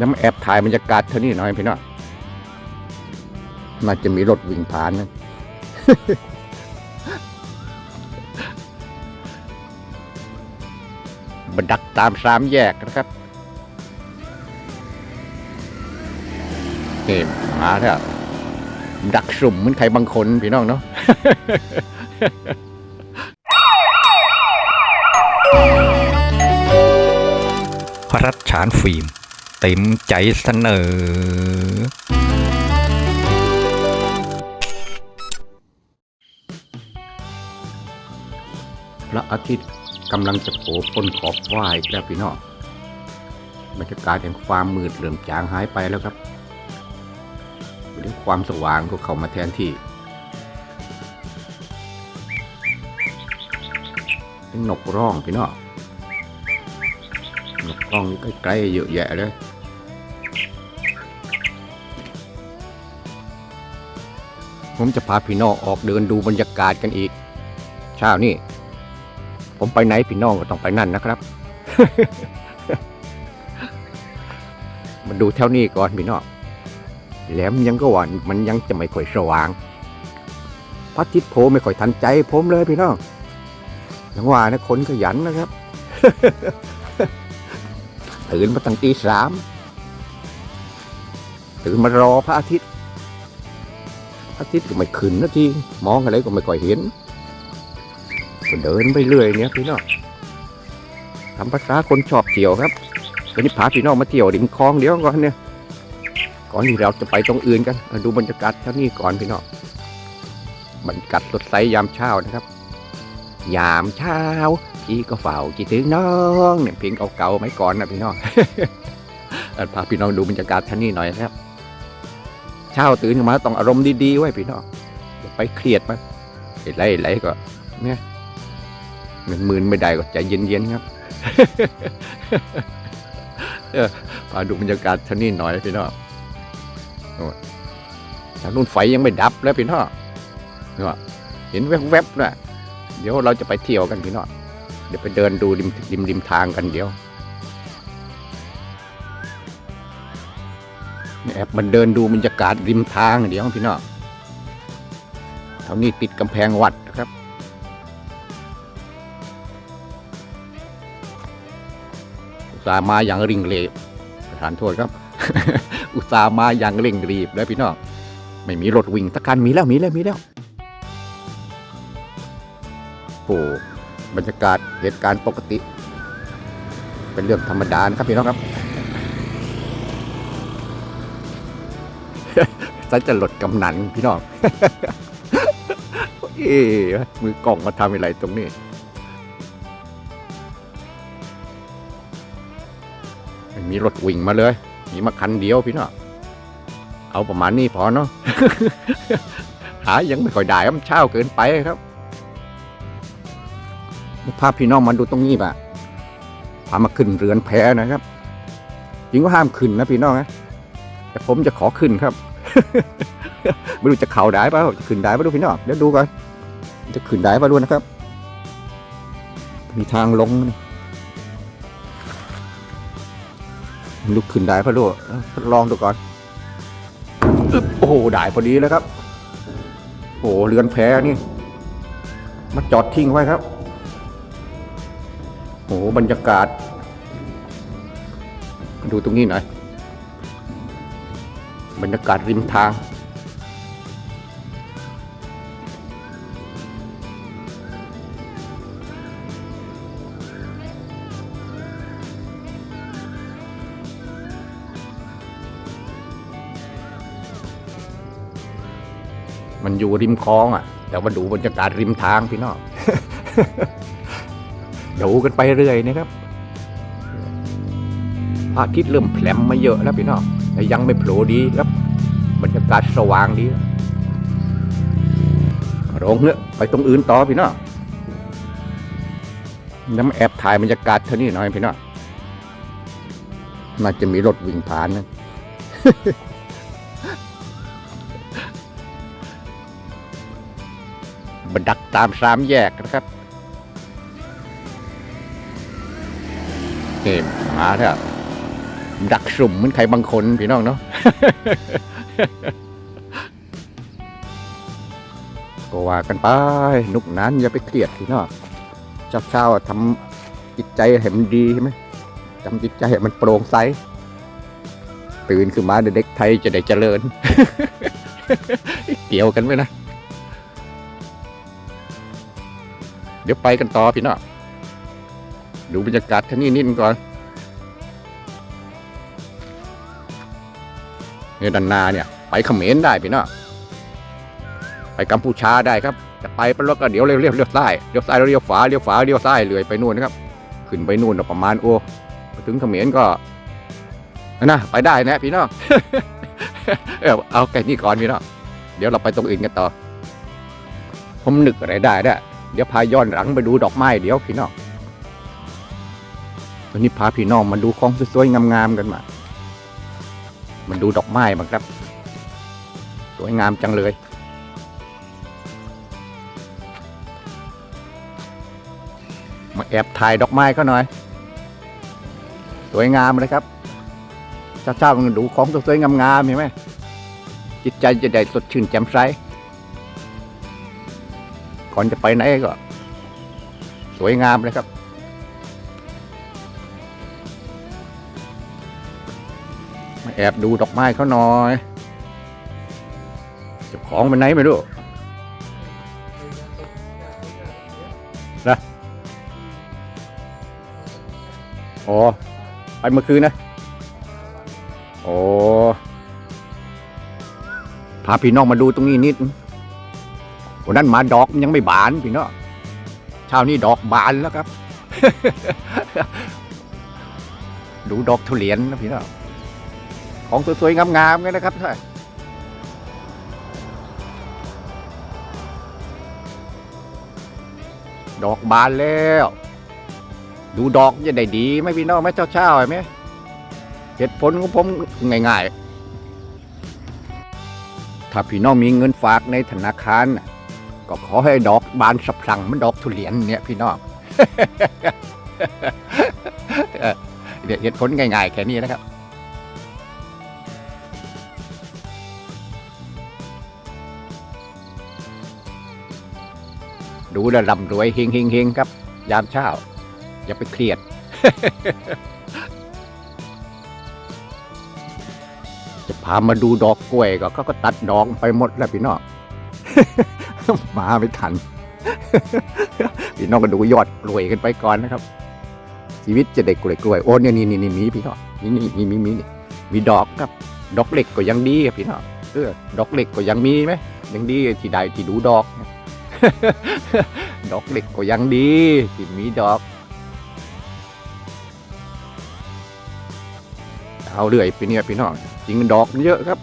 น้ำแอบถ่ายบรรยากาศเท่านี้หน่อยพี่น้องน่าจะมีรถวิ่งผ่านนะบันดักตามสามแยกนะครับนี่มาแล้วดักสุ่มเหมือนใครบางคนพี่น้องเนาะรัชฉานฟิล์ม ต็มใจเสนอ พระอาทิตย์กำลังจะโผล่พ้นขอบฟ้าอีกแล้วพี่น้องบรรยากาศแห่งความมืดเริ่มจางหายไปแล้วครับเรื่องความสว่างก็เข้ามาแทนที่เป็นนกร้องพี่น้องนกร้องใกล้ๆเยอะแยะเลย ผมจะพาพี่น้องออกเดินดูบรรยากาศกันอีก เช้านี่ ผมไปไหนพี่น้องก็ต้องไปนั่นนะครับ มาดูแถวนี้ก่อนพี่น้องแหลมยังก็ว่ามันยังจะไม่ค่อยสว่างพระอาทิตย์โผล่ไม่ค่อยทันใจผมเลยพี่น้องยังว่านะคนขยันนะครับตื่นมาตั้งตีสามตื่นมารอพระอาทิตย์ อาทิตย์ก็ไม่ขึ้นนาทีมองอะไรก็ไม่ค่อยเห็นก็เดินไปเรื่อยเนี่ยพี่น้องทำภาษาคนชอบเที่ยวครับวันนี้พาพี่น้องมาเที่ยวริมคลองเดี๋ยวก่อนเนี่ย ก่อนที่เราจะไปตรงอื่นกันดูบรรยากาศเท่านี้ก่อนพี่น้องบรรยากาศสดใสยามเช้านะครับ ยามเช้าพี่ก็เฝ้าคิดถึงน้องเนี่ยเพลงเก่าๆไหมก่อนนะพี่น้องพาพี่น้องดูบรรยากาศท่านี้หน่อยนะครับ เช้าตื่นขึ้นมาต้องอารมณ์ดีๆไว้พี่น้องอย่าไปเครียดมันไล่ไล่ก็เนี่ยมันมืนไม่ได้ก็ใจเย็นๆครับเออมาดูบรรยากาศท่านี้หน่อยพี่น้องโอ้ยทางนู้นไฟยังไม่ดับแล้วพี่น้องเนาะเห็นแวบๆนะเดี๋ยวเราจะไปเที่ยวกันพี่น้องเดี๋ยวไปเดินดูริมริมริมทางกันเดี๋ยว แอบมันเดินดูบรรยากาศริมทางเดี๋ยวพี่น้องเท่านี้ติดกำแพงวัดนะครับ อุตส่าห์มาอย่างเร่งรีบประธานโทษครับ อุตส่าห์มาอย่างเร่งรีบแล้วพี่น้องไม่มีรถวิ่งสักคันมีแล้วมีแล้วมีแล้วโอ้บรรยากาศเหตุการณ์ปกติ เป็นเรื่องธรรมดานะครับพี่น้องครับ สันจะหลดกำนันพี่น้อง เอ๊ะมือกล่องมาทำอะไรตรงนี้มีรถวิ่งมาเลย มีมาคันเดียวพี่น้อง เอาประมาณนี้พอเนาะ หายังไม่ค่อยได้ครับเช้าเกินไปครับพาพพี่น้องมาดูตรงนี้ปะพามาขึ้นเรือนแพนะครับ จริงว่าห้ามขึ้นนะพี่น้องนะ แต่ผมจะขอขึ้นครับ ไม่รู้จะเข่าได้เปล่าจะขึ้นได้ป่ะดูพี่น้องเดี๋ยวดูก่อนจะขึ้นได้ป่ะดูนะครับ มีทางลงนะลุกขึ้นได้พะลูกทดลองดูก่อนโอ้โหได้พอดีแล้วครับโอ้โหเรือนแพนี่มาจอดทิ้งไว้ครับโอ้โหบรรยากาศ ดูตรงนี้หน่อย บรรยากาศริมทาง มันอยู่ริมคลองอะ แต่ว่าดูบรรยากาศริมทางพี่น้องดูกันไปเรื่อยนะครับพระอาทิตย์เริ่มแผลมมาเยอะแล้วพี่น้อง ยังไม่โผล่ดีครับบรรยากาศสว่างดีโรงเนี่ยไปตรงอื่นต่อพี่น้องน้ำแอบถ่ายบรรยากาศเท่านี้หน่อยพี่น้องน่าจะมีรถวิ่งผ่านนะบันดักตามสามแยกนะครับนี่มาแล้ว ดักสุ่มเหมือนใครบางคนพี่น้องเนาะก็ว่ากันไปนุกนั้นอย่าไปเครียดพี่น้องเช้าเช้าๆทำจิตใจให้มันดีใช่ไหมทำจิตใจให้มันโปร่งใสตื่นขึ้นมาเด็กไทยจะได้เจริญ เกี่ยวกันไหมนะ เดี๋ยวไปกันต่อพี่น้องดูบรรยากาศที่นี่นิดนึงก่อน เนี่ยดันนาเนี่ยไปเขมรได้พี่น้องไปกัมพูชาได้ครับจะไปเป็นรถก็เดี๋ยวเลี้ยวเลี้ยวเลี้ยวซ้ายเลี้ยวซ้ายเลี้ยวขวาเลี้ยวขวาเลี้ยวซ้ายเลยไปนู่นนะครับ ขึ้นไปนู่นประมาณโอ้ถึงเขมรก็นะไปได้นะพี่น้องเออเอาแค่นี้ก่อนพี่น้องเดี๋ยวเราไปตรงอื่นกันต่อ ผมนึกอะไรได้ได้อเดี๋ยวพาย้อนหลังไปดูดอกไม้เดี๋ยวพี่น้องวันนี้พาพี่น้องมาดูของสวยๆงามๆกันมา มันดูดอกไม้บ้างครับ สวยงามจังเลยมาแอบถ่ายดอกไม้เขาหน่อย สวยงามเลยครับเช้าๆมันดูของสวยๆงามๆเห็นไหมจิตใจจะได้สดชื่นแจ่มใสก่อนจะไปไหนก็ สวยงามเลยครับ แอบดูดอกไม้เขาหน่อยเจ้าของไปไหนไม่รู้นะโอ้ไปเมื่อคืนนะ โอ้พาพี่น้องมาดูตรงนี้นิดวันนั้นมาดอกมันยังไม่บานพี่น้องเช้านี้ดอกบานแล้วครับ ดูดอกทุเรียนนะพี่น้อง ของสวยๆ งามๆกันนะครับท่ดอกบานแล้ว ดูดอกจะได้ดีไหมพี่น้องไหมเช้าๆไหมเหตุผลของผมง่ายๆ ถ้าพี่น้องมีเงินฝากในธนาคาร ก็ขอให้ดอกบานสะพรั่งมันดอกทุเรียนเนี่ยพี่น้องเดี๋ยวเหตุผลง่ายๆแค่นี้นะครับ ดูแลวร่ำรวยเฮงเฮงเฮงครับ ยามเช้า อย่าไปเครียด จะพามาดูดอกกล้วยก็เขาก็ตัดดอกไปหมดแล้วพี่น้องมาไม่ทัน พี่น้องก็ดูยอดกล้วยกันไปก่อนนะครับ ชีวิตจะได้กล้วยกล้วยโอ้เนี่ยนี่นี่นี่มีพี่น้องนี่นี่มีมีมีนี่มีดอกครับ ดอกเล็กก็ยังดีอะพี่น้องเออดอกเล็กก็ยังมีไหมยังดีที่ใดที่ดูดอก ดอกเล็กก็ยังดีที่มีดอกเอาเรื่อยไปเนี่ยพี่น้องจริงดอกมันเยอะครับ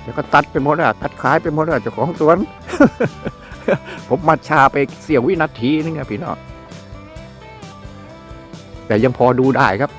เดี๋ยวก็ตัดไปหมดอะตัดขายไปหมดอะเจ้าของสวน ผมมาชาไปเสี้ยววินาทีนึงอะพี่น้องแต่ยังพอดูได้ครับ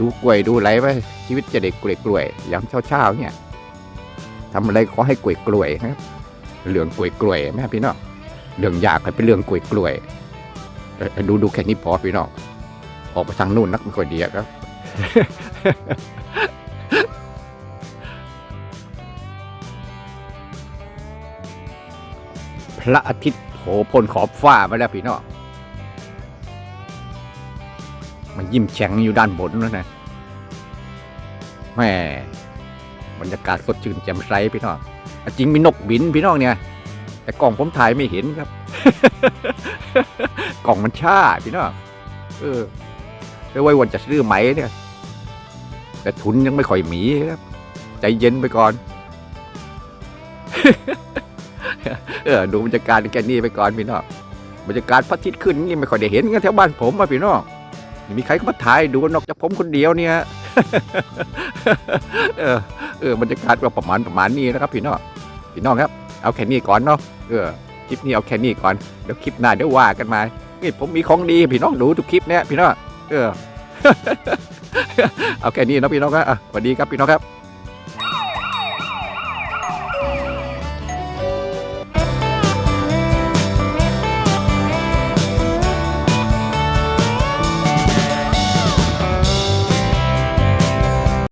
ดูกล้วยดูไรไปชีวิตจะเด็กกล้วยกล้วยยามเช้าๆเนี่ยทำอะไรขอให้กล้วยกล้วยนะครับ เรื่องกล้วยกล้วยแม่พี่น้องเรื่องยากให้เป็นเรื่องกล้วยกล้วยๆเอ่อดูดูแค่นี้พอพี่น้องออกไปทางนู่นนักไม่ค่อยดีครับพระอาทิตย์โผล่พ้นขอบฟ้ามาแล้วพี่น้องมันยิ้มแฉ่งอยู่ด้านบนแล้วนะแม่บรรยากาศสดชื่นแจ่มใสพี่น้อง จริงมีนกบินพี่น้องเนี่ย แต่กล่องผมถ่ายไม่เห็นครับ กล่องมันช้าพี่น้องเออเรียกว่าวันจะซื้อไหมเนี่ย แต่ทุนยังไม่ค่อยมีครับ ใจเย็นไปก่อน เออดูบรรยากาศแค่นี้ไปก่อนพี่น้องบรรยากาศพระอาทิตย์ขึ้นนี่ไม่ค่อยได้เห็นกันแถวบ้านผมอะพี่น้องม่มีใครก็มาถ่ายดูนอกจากผมคนเดียวเนี่ย เออ เออบรรยากาศก็ประมาณประมาณนี้นะครับพี่น้องพี่น้องครับ เอาแค่นี้ก่อนเนาะเออคลิปนี้เอาแค่นี้ก่อนเดี๋ยวคลิปหน้าเดี๋ยวว่ากันมานี่ผมมีของดีพี่น้องดูทุกคลิปเนี่ยพี่น้องเออเอาแค่นี้นะพี่น้องครับสวัสดีครับพี่น้องครับ